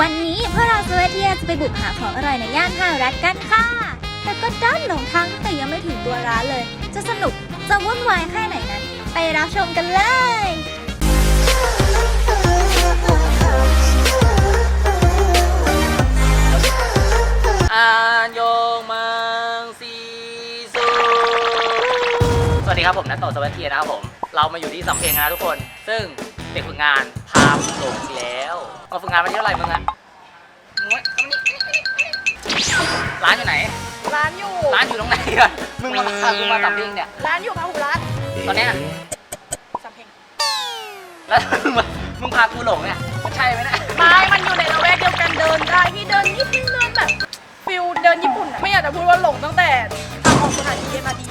วันนี้พวกเราสวัสดีจะไปบุกหาของอร่อยในย่านท่ารัฐกันค่ะ แต่ก็ด้านหลงทางแต่ยังไม่ถึงตัวร้านเลย จะสนุกจะวุ่นวายแค่ไหนนั้น ไปรับชมกันเลยอานยงมังซีซูสวัสดีครับผมนัทโตสวัสดีนะครับผม เรามาอยู่ที่สำเพ็งนะทุกคน ซึ่งเด็กฝึกงานาผมลงอีกแล้วมาฝึกงานมาที่เท่าไหร่มึงอะมึงวะร้านอยู่ไหน ร้านอยู่ร้านอยู่ตรงไหนอะมึงมาพากูมาสำเพ็งเนี่ย ร้านอยู่พาหุรัตน์ตอนเนี้ยสำเพ็งแล้วมึงมามึงพากูหลงเนี่ยมันใช่ไหมเนี่ยไม้มันอยู่ในละแวกเดียวกันเดินได้พี่เดินญี่ปุ่นเดินแบบฟิลเดินญี่ปุ่นอะไม่อยากจะพูดว่าหลงตั้งแต่ทางออกสถานีเอ็มอาร์ดี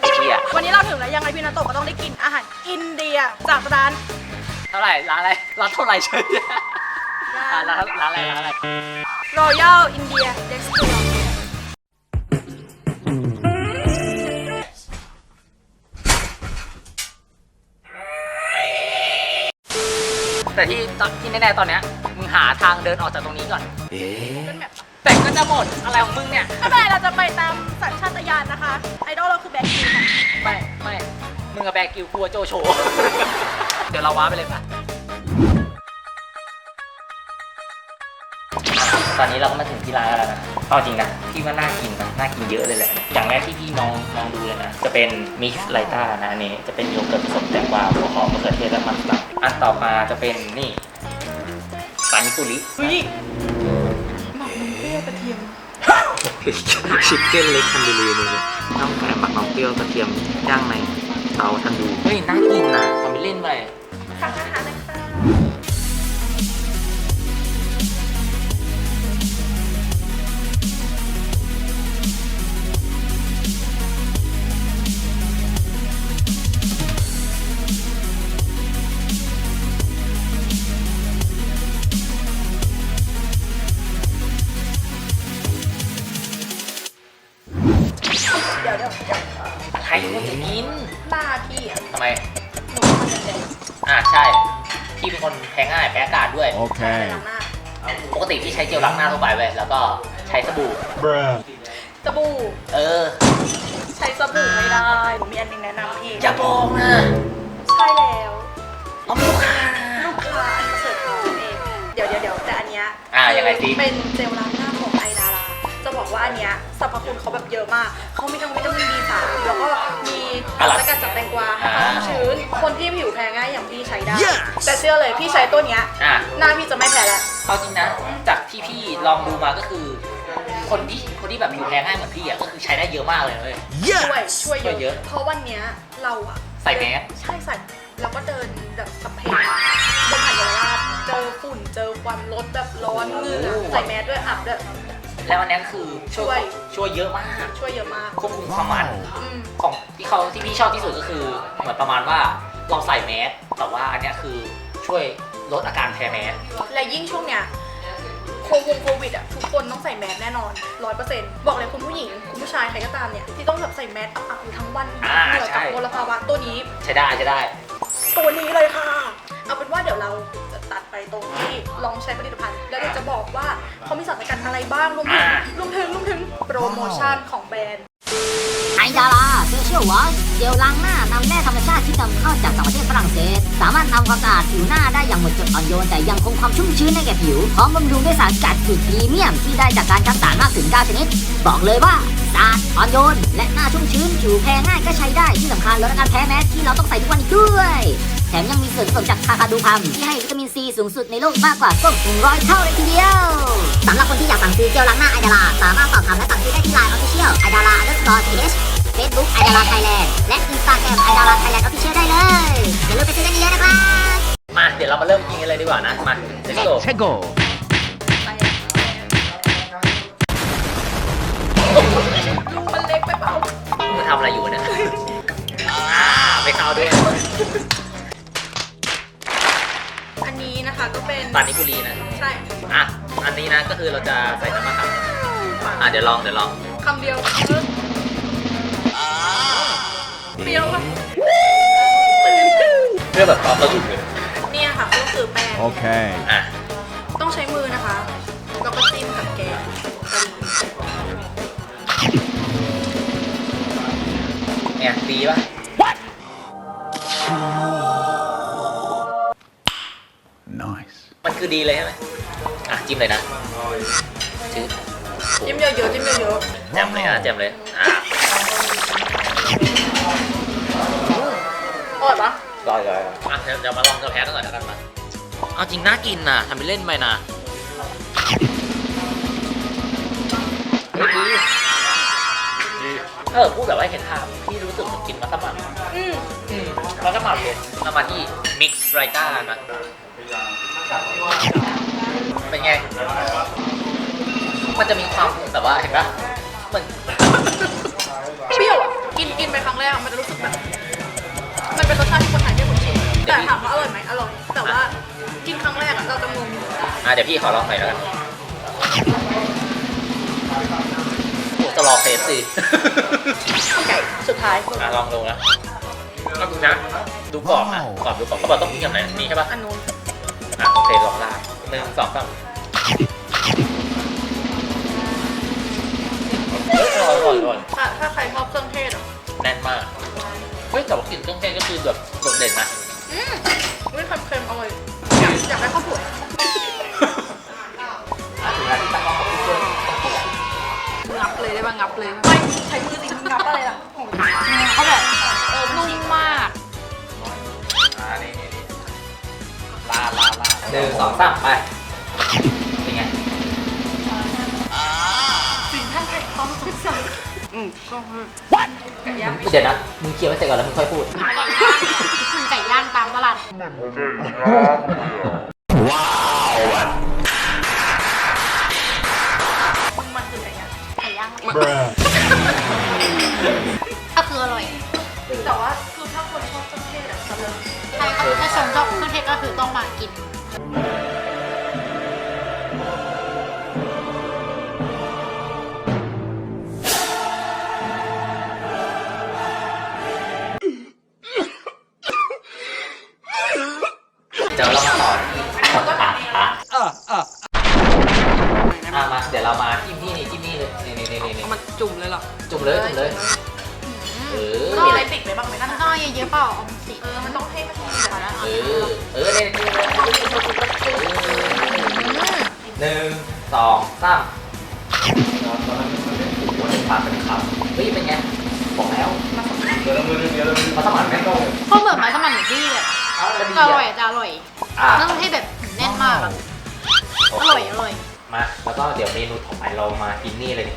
ไอ้เหี้ยวันนี้เราถึงแล้วยังไงพี่นาโตะก็ต้องได้กินอาหารอินเดียจากร้านเท่าไหร่ร้านอะไรร้านเท่าไหร่เฉยอะร้านร้านอะไรร้านอะไรรอยัลอินเดียเด็กซ์ตูแต่ที่ตอนที่แน่ๆตอนเนี้ยมึงหาทางเดินออกจากตรงนี้ก่อนเป็นแบบแต่ก็จะหมดอะไรของมึงเนี่ย ไม่เป็นไรเราจะไปตามสัญชาตญาณนะคะ ไอดอลเราคือแบ็คคิวค่ะ ไม่ ไม่ มึงกับแบกกิวกลัวโจโฉ เดี๋ยวเราว้าไปเลยป่ะตอนนี้เราก็มาถึงที่ร้านแล้วนะเอาจริงนะพี่ว่าน่ากินนะน่ากินเยอะเลยแหละ อย่างแรกที่พี่มองมองดูเลยนะ จะเป็นมิกซ์ไลต้านะอันนี้จะเป็นโยเกิร์ตผสมแตงกวาหัวหอมมะเขือเทศและมันฝรั่งอันต่อมาจะเป็นนี่ปานิปุริเฮ้ยหมักมันเปรี้ยวกระเทียมชิคเก้นเล็กทันดูรีเลยต้องแฝงหมักน้ำเปรี้ยวกระเทียมย่างใน เอาท่านดู เฮ้ยน่ากินนะทำไปเล่นไป อ่าใช่ พี่เป็นคนแพ้ง่ายแพ้อากาศด้วย Okay. ล้างหน้าปกติพี่ใช้เจลล้างหน้าทั่วไปเว้ยแล้วก็ใช้สบู่ Bruh. สบู่เออ ใช้สบู่ไม่ได้หนูมีอันหนึงแนะนำพี่อย่าบอกนะใช่แล้วเอาลูกค้านะ ลูกค้าอันประเสริฐของฉันเองเดี๋ยวเดี๋ยวเดี๋ยวแต่อันเนี้ยอะยังไงสิ เป็นเจลล้าง จะบอกว่าอันเนี้ยสรรพคุณเขาแบบเยอะมาก เขามีทั้งวิตามิน B3 แล้วก็มีสารสกัดจากแตงกวาให้ความชื้น คนที่ผิวแพ้ง่ายอย่างพี่ใช้ได้แต่เชื่อเลยพี่ใช้ตัวเนี้ยอะ หน้าพี่จะไม่แพ้แล้วเอาจริงนะจากที่พี่ลองดูมาก็คือ คนที่คนที่แบบผิวแพ้ง่ายเหมือนพี่อะก็คือใช้ได้เยอะมากเลยเว้ยช่วยช่วยช่วยเยเยอะ อะ เพราะวันเนี้ยเราอะใส่แมส ใช่ใส่แล้วก็เดินแบบสเปนบนหาดเยาวราชเจอฝุ่นเจอควันรถแบบร้อนเหงื่อใส่แมสด้วยอับด้วย แล้วอันนี้คือช่วยช่วยช่วยเยอะมาก ช่วยเยอะมาก ควบคุมความมันอืมของที่เขาที่พี่ชอบที่สุดก็คือ เหมือนประมาณว่าเราใส่แมสแต่ว่าอันเนี้ยคือช่วยลดอาการแพ้แมสและยิ่งช่วงเนี้ยโควงโควิดอะทุกคนต้องใส่แมสแน่นอนร้อยเปอร์เซ็นต์บอกเลยคุณผู้หญิง คุณผู้ชายใครก็ตามเนี่ยที่ต้องแบบใส่แมสอับๆอยู่ทั้งวันอ่าเหนื่อยใช่กับมลภาวะตัวนี้ ใช้ได้ใช้ได้ ตัวนี้เลยค่ะ เอาเป็นว่าเดี๋ยวเราจะตัดไปตรงที่ ลองใช้ผลิตภัณฑ์ แล้วเดี๋ยวจะบอกว่าเขามีสารสกัดอะไรบ้างรวมถึงอ่ารวมถึงรวมถึงโปรโมชั่นของแบรนด์ ไอดาราเฟเชียลวอชเจลล้างหน้านำแร่ธรรมชาติที่นำเข้าจากต่างประเทศฝรั่งเศส สามารถทำความสะอาดผิวหน้าได้อย่างหมดจดอ่อนโยน แต่ยังคงความชุ่มชื้นให้แก่ผิวพร้อมบำรุงด้วยสารสกัดสูตรพรีเมียมที่ได้จากการคัดสารมากถึง 9 ชนิด บอกเลยว่า สะอาดอ่อนโยน และหน้าชุ่มชื้นผิวแพ้ง่ายก็ใช้ได้ที่สำคัญลดอาการแพ้แมสที่เราต้องใส่ทุกวันอีกด้วย แถมยังมีส่วนผสมจากคาคาดูพัมที่ให้วิตามินซีสูงสุดในโลกมากกว่าส้ม100 เท่าเลยทีเดียวสำหรับคนที่อยากสั่งซื้อเจลล้างหน้าไอดาราสามารถสอบถามและสั่งซื้อได้ที่ไลน์ออฟฟิเชียลไอดาราอันเดอร์สกอร์ทีเอชเฟซบุ๊กไอดาราไทยแลนด์และอินสตาแกรมไอดาราไทยแลนด์ออฟฟิเชียลได้เลยอย่าลืมไปซื้อกันเยอะๆนะครับมาเดี๋ยวเรามาเริ่มกินกันเลยดีกว่านะ มา let's go Tego. ทำอะไรอยู่เนี่ยอ่าไม่เข้าด้วยอันนี้นะคะก็เป็นปานิปุรีนะ ใช่อะ อันนี้นะก็คือเราจะใส่น้ำมะขามอะเดี๋ยวลองเดี๋ยวลองคำเดียวเปรี้ยวป่ะเพื่อแบบความสนุกเลยเนี่ยค่ะก็คือแป้ง Okay. อะ ป่ะ What Nice มันคือดีเลยใช่ไหมอะจิ้มเลยนะถือจิ้มเยอะๆจิ้มเยอะแจ่มเลยอะแจ่มเลยอะๆอร่อยปะลอยเลยอะเดี๋ยวมาลองกาแพ้กันหน่อยแล้กันมาเอาจริงน่ากินนะทำไปเล่นไปนะ เฮ้ยดีดีเออพูดแบบว่าเห็นภาพที่รู้สึกเหมือนกินมัสมั่นอืมอืมมัสมั่นเลยเรามาที่มิกซ์ไรต้ากันนะเป็นไง มันจะมีความแบบว่าเห็นปะเหมือนเปรี้ยวอะ กินกินไปครั้งแรกมันจะรู้สึกแบบ มันเป็นรสชาติที่คนไทยไม่คุ้นชินแต่ถามว่าอร่อยไหมอร่อย แต่ว่ากินครั้งแรกอะเราจะงงอะเดี๋ยวพี่ขอลองหน่อยแล้วกันโอ้จะรอเคฟสิข้าวไก่สุดท้ายอะลองดูนะลองดูนะ ดูกรอบนะกรอบดูกรอบเขาบอกต้องกินกับไหนนี่ใช่ปะอันนู้นอะโอเคลองลาดหนึ่งสองสามเฮ้ยอร่อยอร่อยอร่อยถ้าถ้าใครชอบเครื่องเทศอะแน่นมาก เฮ้ยแต่ว่ากลิ่นเครื่องเทศก็คือแบบโดดเด่นนะอืมไม่เค็มๆอร่อยอยากอยากได้ข้าวสวยอะถึงแล้วที่ตั้งกล้องขอบคุณด้วยงับเลยได้ป่ะงับเลยไม่ใช้มือ สิงับอะไรล่ะเขาแบบเออนุ่มมาก อ่านี่นี่นี่ลาดลาดลาดหนึ่งสองสามไป เป็นไงสิ่งท่านเอกต้องสุดสัอืมก็คือไก่ย่างเดี๋ยวนะ มึงเคลียร์ไว้เสร็จก่อนแล้วมึงค่อยพูด ไก่ย่างตามตลาดมั หนึ่งสองสามโอ้โหปากเป็นคำเฮ้ยเป็นไงบอกแล้วมาสมัครแม่โต้เพราะเหมือนมาสมันหมูที่แบบจะดีจะอร่อยอะจะอร่อยอะเครื่องเทศแบบแน่นมากอะโออเคร่อยอร่อยมาแล้วก็เดี๋ยวเมนูต่อไปเรามากินนี่เลย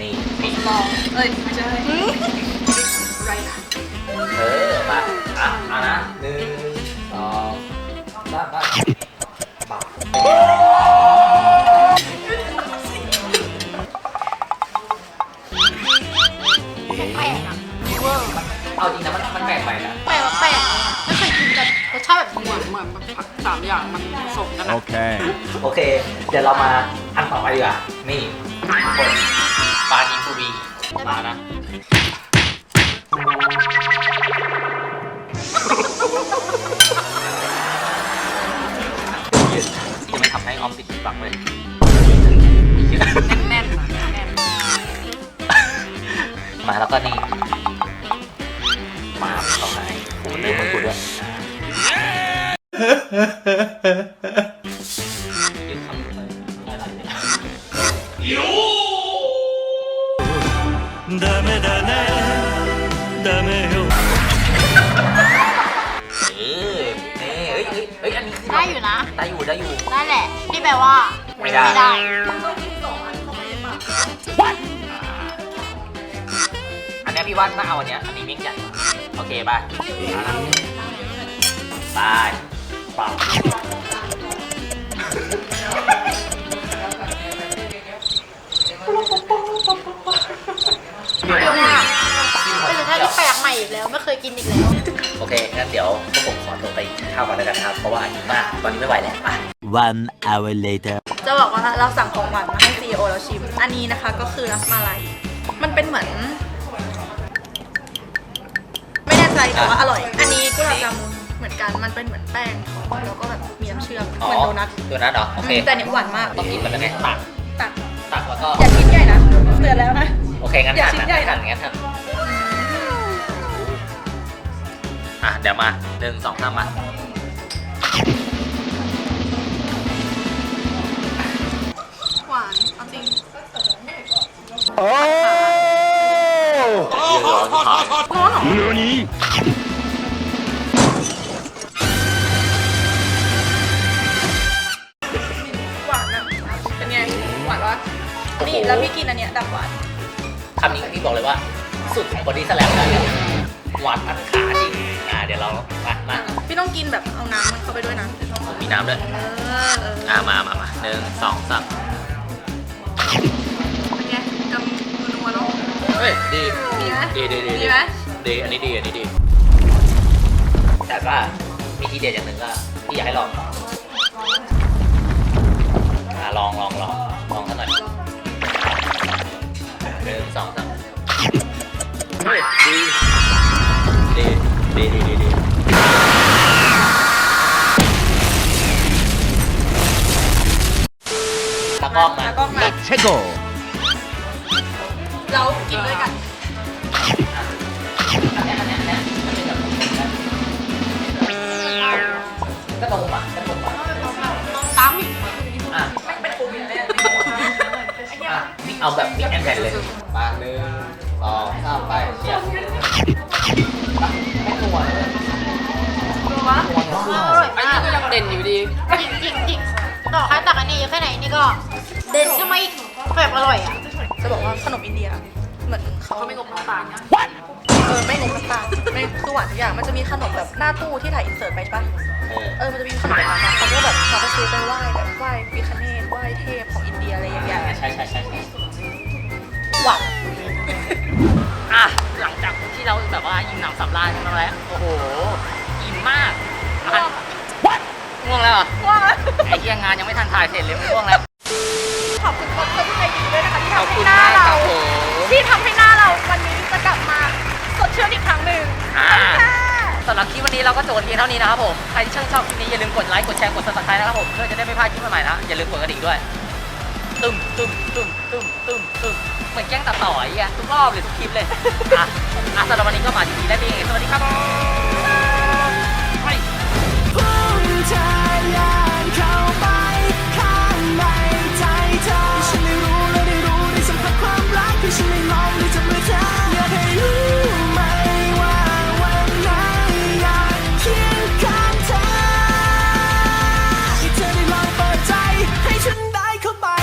นี่นี่ลองเอ้ยไม่ใช่ ไรเอ ผสมกันอะ Okay. โอเค เดี๋ยวเรามาอันต่อไปดีกว่า นี่คนปานีปูรีมานะ จะไม่ทำให้ออมติดฝังเลยแน่นๆอะแน่นมาแล้วก็นี่ มาต่อไปโอ้โหเริ่มมือกูด้วย เนี้ยพี่ว่าน่าเอาอันเนี้ยอันนี้มิกใหญ่กว่าโอเคไปไปปรับเปรี้ยวมากเป็นรสชาติที่แปลกใหม่อีกแล้ว ไม่เคยกินอีกแล้ว โอเคงั้นเดี๋ยวพวกผมขอตัวไปกินข้าวก่อนแล้วกันครับ เพราะว่าหิวมากตอนนี้ไม่ไหวแล้วไป One hour later จะบอกว่าเราสั่งของหวานมาให้ซีโอเราชิม อันนี้นะคะก็คือรัสมาลัย มันเป็นเหมือนไม่แน่ ใจแต่ว่าอร่อย อันนี้กุหลาบจามุนเหมือนกัน มันเป็นเหมือนแป้งแล้วก็แบบมีน้ำเชื่อมเหมือนโดนัท โดนัทเหรอ โอเค แต่เนี่ยหวานมาก ต้องกินมัอนกันไงตัก ตัก ตักแล้วก็ อย่าชิ้นใหญ่นะเตือนแล้วนะ โอเคงั้นอย่าชิ้นใหญ่นะงั้นหั่นอะเดี๋ยวมาหนึ่งสองสามมาหวาน เอาจริงโอ้ร้อนหรอ แล้วพี่กินอันเนี้ยดับหวานคำนี้พี่บอกเลยว่า สุดของบอดี้สแลมแล้วหวานตัดขาจริงอ่าเดี๋ยวเรามามาพี่ต้องกินแบบเอาน้ำมันเข้าไปด้วยนะผมมีน้ำด้วยเออเอออ่ามามามาหนึ่งสองสามเป็นไงกำนัวๆเนาะเฮ้ยดีดีไหมดีดีดีดีไหมดีอันนี้ดีอันนี้ดี แต่ว่ามีทีเด็ดอย่างหนึ่งก็พี่อยากให้ลอง โกเรากินด้วยกันก็ตรงปะก็ตรงปะตั้งอะไม่เป็โควิดเลยอะเอาแบบมิกแอนแมนเลยปากหนึ่งสองสามไปเียไม่ตัวเลยตัวอร่อยมากอันนี้ก็งเด่นอยู่ดีอีกอีกอีต่อให้ตักอันนี้เยอะแค่ไหนนี่ก็ เด่นขึ้นมาอีก แบบอร่อยอะ จะบอกว่าขนมอินเดีย เหมือนเขาไม่งบน้ำตาลนะเออไม่งบน้ำตาลไม่คือหวานทุกอย่างมันจะมีขนมแบบหน้าตู้ที่ถ่ายอินเสิร์ตไปใช่ปะเออเออมันจะมีขนมแบบนั้นนะเขาก็แบบเขาก็ซื้อไปไหว้แบบไหว้พิคเนตไหว้เทพของอินเดียอะไรอย่างเงี้ยใช่ใช่ใช่ใช่หวานอะหลังจากที่เราแบบว่าอิ่มหนำสำราญกันมาแล้ว โอ้โหอิ่มมากอะง่วงแล้วเหรอว้าไอ้เหี้ยงานยังไม่ทันถ่ายเสร็จเลยมันง่วงแล้ว ขอบคุณคนที่ใจดีด้วยนะคะที่ขอบทำให้คุณหน้ามากคเรารับผมที่ทำให้หน้าเราวันนี้จะกลับมาสดชื่นอีกครั้งหนึ่งอ่าค่ะ สำหรับคลิปวันนี้เราก็จบกันเพียงเท่านี้นะครับผม ใครที่ชื่นชอบคลิปนี้อย่าลืมกดไลค์ กดแชร์ กด subscribe นะครับผมเพื่อจะได้ไม่พลาดคลิปใหม่ๆนะ อย่าลืมกดกระดิ่งด้วย ตึมตึมตึมตึมตึมตึมเหมือนแกล้งตัดต่อไอ้เหี้ยทุกรอบเลยทุกคลิปเลยอะอะสำหรับวันนี้ก็มาทีนี้ได้เพียงเท่านี้สวัสดีครับไป punta